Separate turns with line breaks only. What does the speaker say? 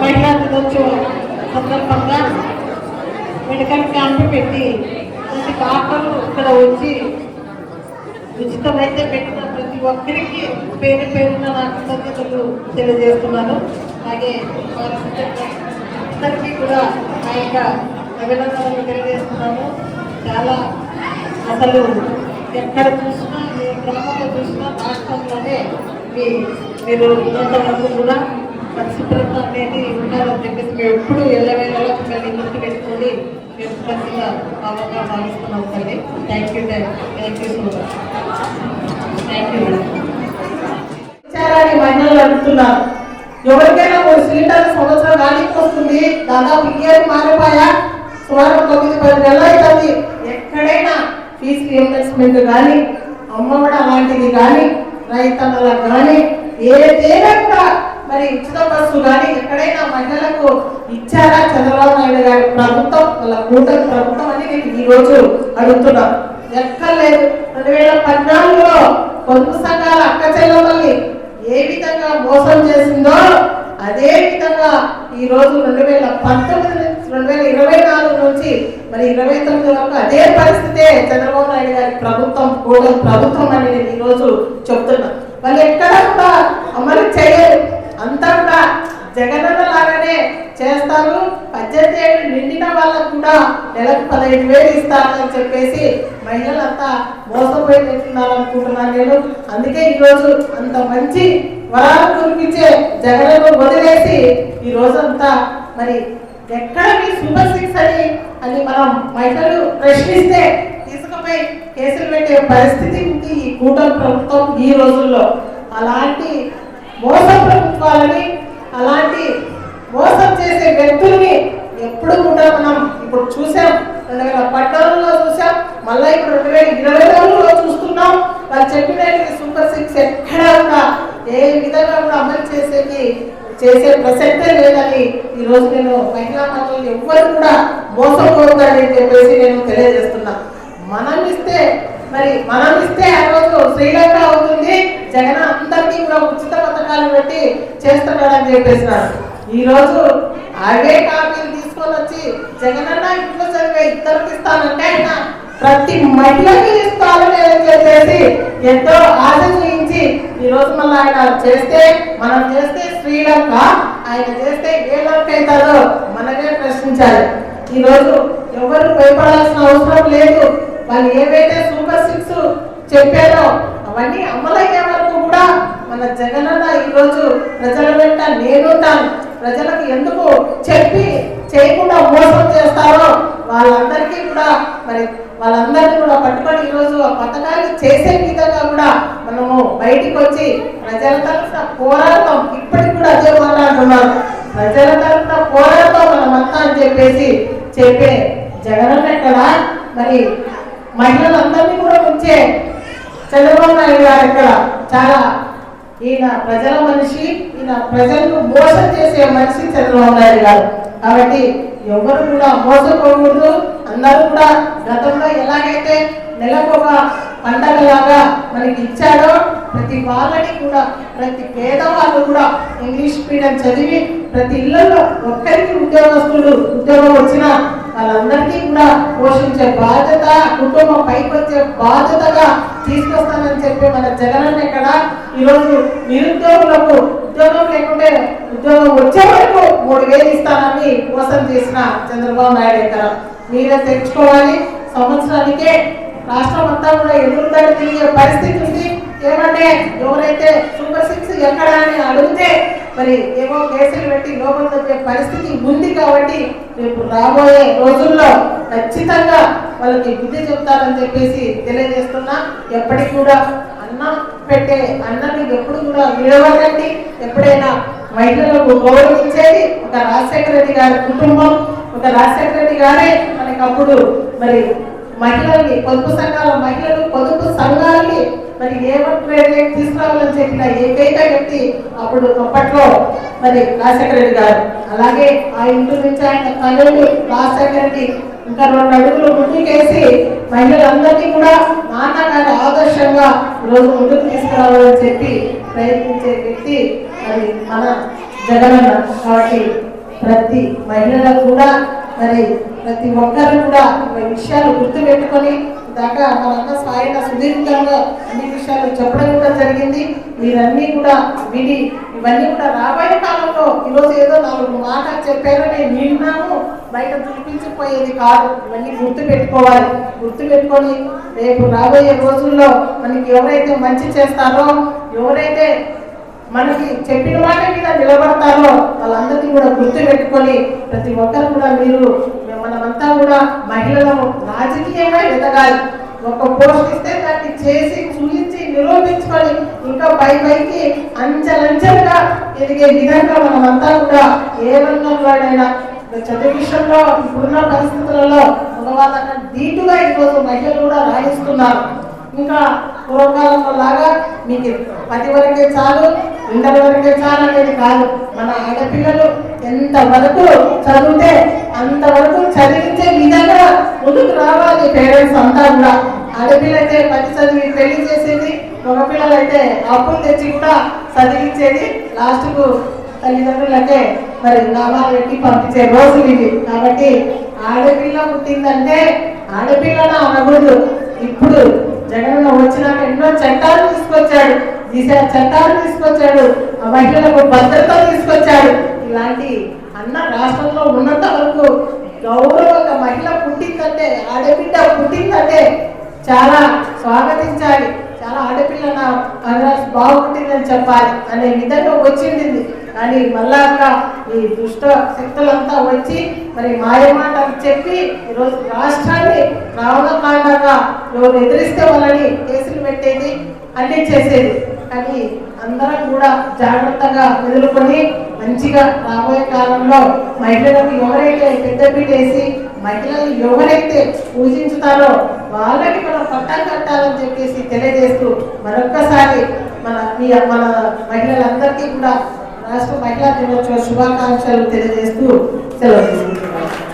మహిళా దినోత్సవం సందర్భంగా మెడికల్ క్యాంప్ పెట్టి ప్రతి డాక్టర్లు ఇక్కడ వచ్చి ఉచితమైతే పెట్టిన ప్రతి ఒక్కరికి పేరు పేరున నా కృతజ్ఞతలు తెలియజేస్తున్నాను. అలాగే వారి అందరికీ కూడా నా యొక్క అభినందనలు తెలియజేస్తున్నాము చాలా అసలు ఎక్కడ చూసినా ఏ గ్రామంలో చూసినా రాష్ట్రంలోనే మీ మీరు ఉన్నంతవరకు కూడా పరిశుభ్రత అనేది ఉండాలని చెప్పేసి మేము ఎప్పుడు ఎల్లవేళలా మిమ్మల్ని గుర్తు పెట్టుకొని మేము ప్రతిగా బాగా భావిస్తున్నాం తల్లి. Thank you thank you so much thank you
విచారాన్ని మహిళలు అడుగుతున్నారు. ఎవరికైనా ఒక సిలిండర్ సంవత్సరం గాలికి వస్తుంది దాదాపు ఇయర్ మారిపోయా. సుమారు తొమ్మిది పది నెలలు అవుతుంది ఎక్కడైనా ఫీజు రియంబర్స్మెంట్ కానీ అమ్మఒడి అలాంటిది కానీ రైతన్నలకు కానీ ఏదైనా కూడా మరి ఉచిత బస్సు కానీ ఎక్కడైనా మహిళలకు ఇచ్చారా చంద్రబాబు నాయుడు గారి ప్రభుత్వం వాళ్ళ కూటమి ప్రభుత్వం అని నేను ఈ రోజు అడుగుతున్నాను ఎక్కర్లేదు. రెండు వేల పద్నాలుగులో పొదుపు సంఘాల అక్క చెల్లెమ్మల్ని ఏ విధంగా మోసం చేసిందో అదే విధంగా ఈ రోజు రెండు వేల పంతొమ్మిది నుంచి రెండు వేల ఇరవై నాలుగు నుంచి మరి ఇరవై తొమ్మిది వరకు అదే పరిస్థితే చంద్రబాబు నాయుడు గారి ప్రభుత్వం కూడా ప్రభుత్వం అని నేను ఈ చెప్తున్నా. వాళ్ళు ఎక్కడ కూడా అమలు చేయలేదు. అంతా కూడా జగనన్న లాగానే చేస్తారు. పద్దెనిమిది ఏళ్ళు నిండిన వాళ్ళకు కూడా నెలకు పదహైదు వేలు ఇస్తారని చెప్పేసి మహిళలంతా మోసపోయి అనుకుంటున్నాను నేను. అందుకే ఈరోజు అంత మంచి వరాలు కురిపించే జగనను వదిలేసి ఈ రోజంతా మరి ఎక్కడ మీ సూపర్ సిక్స్ అని అని మనం మహిళలు ప్రశ్నిస్తే తీసుకుపోయి కేసులు పెట్టే పరిస్థితి ఉంది ఈ కూటమి ప్రభుత్వం ఈ రోజుల్లో. అలాంటి మోస ప్రభుత్వాలని అలాంటి మోసం చేసే వ్యక్తుల్ని ఎప్పుడు కూడా మనం ఇప్పుడు చూసాం రెండు వేల పద్నాలుగులో చూసాం మళ్ళీ ఇప్పుడు రెండు వేల ఇరవై నాలుగులో చూస్తున్నాం. వాళ్ళు చెప్పినట్టు సూపర్ సిక్స్ ఎక్కడా కూడా ఏ విధంగా కూడా అమలు చేసేది చేసే ప్రసక్తే లేదని ఈ రోజు నేను మహిళా మహిళలు ఎవ్వరు కూడా మోసపోవద్దని చెప్పేసి నేను తెలియజేస్తున్నా. మనం ఇస్తే మరి మనం ఇస్తే ఆ రోజు శ్రీలంక అవుతుంది. జగన్ అందరికీ కూడా ఉచిత పథకాలు పెట్టి చేస్తున్నాడని చెప్పేసినారు. ఈ రోజు అవే కాపీలు తీసుకొని వచ్చి జగనన్న ఇంట్లో చదివే ఇద్దరికి ఇస్తానంటే ఆయన ప్రతి మహిళకి ఇస్తానని అని చెప్పేసి ఎంతో ఆశ ఈ రోజు మళ్ళీ ఆయన చేస్తే మనం చేస్తే శ్రీలంక ఆయన చేస్తే ఏ లంక అవుతుందో మనమే ప్రశ్నించాలి. ఈ రోజు ఎవరు భయపడాల్సిన అవసరం లేదు. వాళ్ళు ఏవైతే సూపర్ సిక్స్ చెప్పారో అవన్నీ అమలయ్యే వరకు కూడా మన జగనన్న ఈరోజు ప్రజల వెంట నేనుంటాను ప్రజలకు ఎందుకు చెప్పి చేయకుండా మోసం చేస్తారో వాళ్ళందరికీ కూడా మరి వాళ్ళందరినీ కూడా పట్టుకొని ఈరోజు ఆ పథకాన్ని చేసే విధంగా కూడా మనము బయటికి వచ్చి ప్రజల తరఫున పోరాడతాం. ఇప్పటికి కూడా అదే మాట్లాడుతున్నారు ప్రజల తరఫున పోరాడతాం మనమంతా అని చెప్పేసి చెప్పే జగనన్న ఎక్కడ? మరి మహిళలందరినీ కూడా ఉంచే చంద్రబాబు నాయుడు గారు ఇక్కడ చాలా ఈయన ప్రజల మనిషి ఈయన ప్రజలను మోసం చేసే మనిషి చంద్రబాబు నాయుడు గారు. కాబట్టి ఎవరు కూడా మోసపోకూడదు. అందరూ కూడా గతంలో ఎలాగైతే నెలకు ఒక పండగలాగా మనకి ఇచ్చాడో ప్రతి వాళ్ళని కూడా ప్రతి పేదవాళ్ళు కూడా ఇంగ్లీష్ మీడియం చదివి ప్రతి ఇళ్ళలో ఒక్కరికి ఉద్యోగస్తులు ఉద్యోగం వచ్చినా వాళ్ళందరికీ కూడా పోషించే బాధ్యత కుటుంబం పైకి వచ్చే బాధ్యతగా తీసుకొస్తానని చెప్పి మన జగనన్న ఇక్కడ ఈరోజు నిరుద్యోగులకు ఉద్యోగం లేకుంటే ఉద్యోగం వచ్చే వరకు మూడు వేలు ఇస్తానని మోసం చేసిన చంద్రబాబు నాయుడు ఇక్కడ మీరే తెచ్చుకోవాలి. సంవత్సరానికే రాష్ట్రం అంతా కూడా ఎదురుదాడి తిరిగే పరిస్థితి ఉంది. ఏమంటే ఎవరైతే సూపర్ సిక్స్ ఎక్కడ అని అడిగితే మరి ఏమో కేసులు పెట్టి లోపల వచ్చే పరిస్థితి ఉంది కాబట్టి రేపు రాబోయే రోజుల్లో ఖచ్చితంగా వాళ్ళకి బుద్ధి చెప్తారని చెప్పేసి తెలియజేస్తున్నా. ఎప్పటికి కూడా అన్నం పెట్టే అన్నని ఎప్పుడు కూడా విడవకండి ఎప్పుడైనా మహిళలకు గౌరవించేది ఒక రాజశేఖర రెడ్డి గారి కుటుంబం. ఒక రాజశేఖర రెడ్డి గారే మనకి అప్పుడు మరి మహిళల్ని పొదుపు సంఘాల మహిళలు పొదుపు సంఘాలని మరి ఏమంటే తీసుకురావాలని చెప్పిన ఏకైక వ్యక్తి అప్పుడు అప్పట్లో మరి రాజశేఖర రెడ్డి గారు. అలాగే ఆ ఇంటి నుంచి ఆయన తల్లి రాజశేఖర రెడ్డి ఇంకా రెండు అడుగులు ముందుకేసి మహిళలందరినీ కూడా నాన్నగారి ఆదర్శంగా ఈరోజు ముందుకు తీసుకురావాలని చెప్పి ప్రయత్నించే వ్యక్తి మరి మన జగనన్న. కాబట్టి ప్రతి మహిళలకు కూడా మరి ప్రతి ఒక్కరు కూడా విషయాలు గుర్తు పెట్టుకొని దాకా మన సాయన సుదీర్ఘంగా అన్ని విషయాలు చెప్పడం కూడా జరిగింది. మీరన్నీ కూడా విని ఇవన్నీ కూడా రాబోయే కాలంలో ఈరోజు ఏదో నాలుగు మాటలు చెప్పారో నేను విన్నాము. బయట చూపించిపోయేది కాదు. ఇవన్నీ గుర్తు పెట్టుకోవాలి గుర్తు పెట్టుకొని రేపు రాబోయే రోజుల్లో మనకి ఎవరైతే మంచి చేస్తారో ఎవరైతే మనకి చెప్పిన మాట మీద నిలబడతారో వాళ్ళందరినీ కూడా గుర్తు పెట్టుకొని ప్రతి ఒక్కరు కూడా మీరు అంతా కూడా మహిళలను రాజకీయంగా ఎదగాలి. ఒక పోస్ట్ ఇస్తే దాన్ని చేసి చూపించి నిరూపించుకొని ఇంకా పై పైకి అంచెలంచెలుగా ఎదిగే విధంగా మనమంతా కూడా ఏ రంగంలోనైనా చదువు విషయంలో ఇప్పుడున్న పరిస్థితులలో మగవాళ్ళ ధీటుగా ఈరోజు మహిళలు కూడా రాయిస్తున్నారు. ఇంకా పూర్వకాలంలో లాగా మీకు పది వరకే చాలు ఇంటర్ వరకే చాలు అనేది కాదు. మన ఆడపిల్లలు ఎంత వరకు చదివితే అంతవరకు చదివించే విధంగా ముందుకు రావాలి పేరెంట్స్ అంతా కూడా. ఆడపిల్ల అయితే పది చదివి పెళ్ళి చేసేది మగపిల్లలైతే అప్పులు తెచ్చి కూడా చదివించేది లాస్ట్కు తల్లిదండ్రులకే మరి లాభాలు పెట్టి పంపించే రోజులు ఇవి కాబట్టి ఆడపిల్ల పుట్టిందంటే ఆడపిల్లన అనకూడదు. ఇప్పుడు జగన్ వచ్చినాక ఎన్నో చట్టాలు తీసుకొచ్చాడు. దిశ చట్టాలు తీసుకొచ్చాడు. ఆ మహిళలకు భద్రత తీసుకొచ్చాడు. ఇలాంటి అన్న రాష్ట్రంలో ఉన్నంత వరకు గౌరవంగా మహిళ పుట్టిందంటే ఆడబిడ్డ పుట్టిందంటే చాలా స్వాగతించాలి. చాలా ఆడపిల్ల నా బాగుంటుందని చెప్పాలి అనే విధంగా వచ్చింది కానీ మళ్ళా అక్క ఈ దుష్ట శక్తులంతా వచ్చి మరి మాయమాటలు చెప్పి ఈరోజు రాష్ట్రాన్ని రావణకాండగా ఎవరు ఎదిరిస్తే వాళ్ళని కేసులు పెట్టేది అన్ని చేసేది. కానీ అందరం కూడా జాగ్రత్తగా ఎదుర్కొని మంచిగా రాబోయే కాలంలో మహిళలకు ఎవరైతే పెద్దపీట వేసి మహిళలు ఎవరైతే పూజించుతారో వాళ్ళకి మనం పట్టం కట్టాలని చెప్పేసి తెలియజేస్తూ మరొక్కసారి మన మీ మన మహిళలందరికీ కూడా రాష్ట్ర మహిళా దినోత్సవ శుభాకాంక్షలు తెలియజేస్తూ సెలవు తీసుకుంటున్నాను